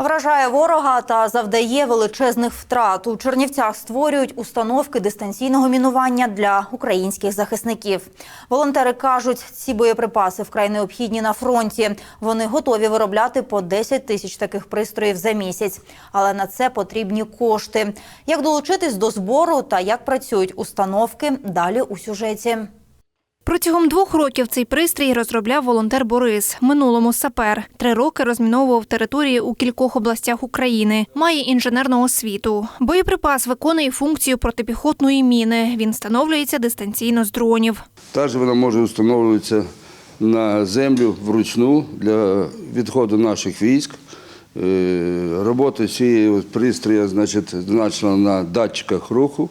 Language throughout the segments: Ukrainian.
Вражає ворога та завдає величезних втрат. У Чернівцях створюють установки дистанційного мінування для українських захисників. Волонтери кажуть, ці боєприпаси вкрай необхідні на фронті. Вони готові виробляти по 10 тисяч таких пристроїв за місяць. Але на це потрібні кошти. Як долучитись до збору та як працюють установки, далі у сюжеті. Протягом двох років цей пристрій розробляв волонтер Борис. Минулому сапер. Три роки розміновував території у кількох областях України. Має інженерну освіту. Боєприпас виконує функцію протипіхотної міни. Він встановлюється дистанційно з дронів. Також вона може встановлюватися на землю вручну для відходу наших військ. Е, Робота цієї пристрою значить, значена на датчиках руху.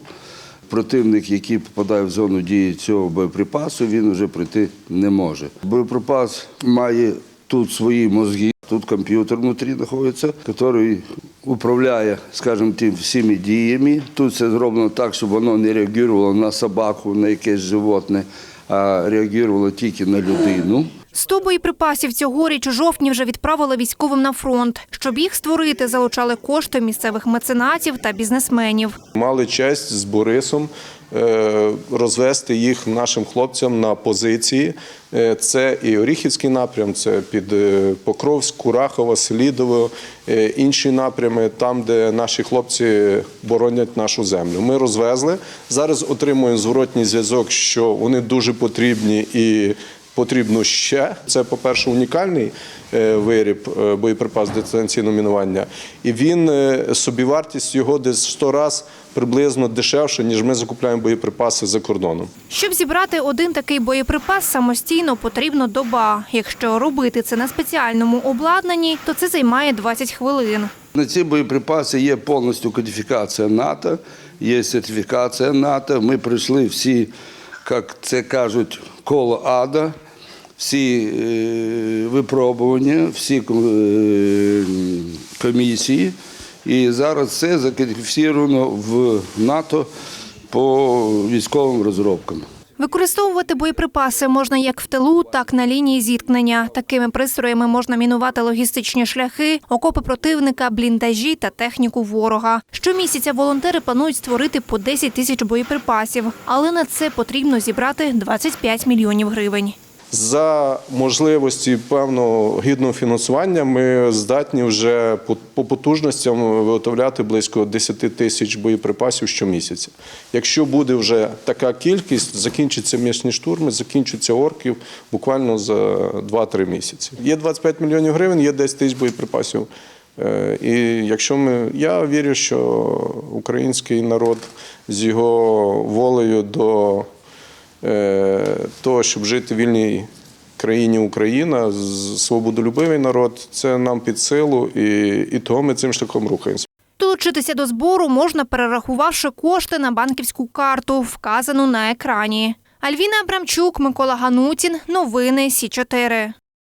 Противник, який попадає в зону дії цього боєприпасу, він вже прийти не може. Боєприпас має тут свої мозги, тут комп'ютер внутрі знаходиться, який управляє, скажімо, тим всіми діями. Тут це зроблено так, щоб воно не реагувало на собаку, на якесь животне, а реагувало тільки на людину. 100 боєприпасів цьогоріч у жовтні вже відправили військовим на фронт. Щоб їх створити, залучали кошти місцевих меценатів та бізнесменів. Мали честь з Борисом е, розвести їх нашим хлопцям на позиції. Е, Це і Оріхівський напрям, це під е, Покровськ, Курахово, Селідово, е, інші напрями, там, де наші хлопці боронять нашу землю. Ми розвезли. Зараз отримуємо зворотній зв'язок, що вони дуже потрібні і потрібно ще. Це, по-перше, унікальний е, виріб, е, боєприпас дистанційного мінування. І він е, собівартість його десь в 100 разів приблизно дешевше, ніж ми закупляємо боєприпаси за кордоном. Щоб зібрати один такий боєприпас самостійно потрібно доба. Якщо робити це на спеціальному обладнанні, то це займає 20 хвилин. На ці боєприпаси є повністю кодифікація НАТО, є сертифікація НАТО. Ми пройшли всі, як це кажуть, коло ада, всі е, випробування, всі е, комісії. І зараз це закодифіковано в НАТО по військовим розробкам. Використовувати боєприпаси можна як в тилу, так на лінії зіткнення. Такими пристроями можна мінувати логістичні шляхи, окопи противника, бліндажі та техніку ворога. Щомісяця волонтери планують створити по 10 тисяч боєприпасів, але на це потрібно зібрати 25 мільйонів гривень. За можливості певного гідного фінансування ми здатні вже по- по потужностям виготовляти близько 10 тисяч боєприпасів щомісяця. Якщо буде вже така кількість, закінчаться м'ясні штурми, закінчаться орків буквально за 2-3 місяці. Є 25 мільйонів гривень, є 10 тисяч боєприпасів. Е, І якщо ми, я вірю, що український народ з його волею до е, того, щоб жити в вільній країні Україна, свободолюбивий народ, це нам під силу, і, і того ми цим шляхом рухаємося. Долучитися до збору можна, перерахувавши кошти на банківську карту, вказану на екрані. Альвіна Абрамчук, Микола Ганутін. Новини Сі 4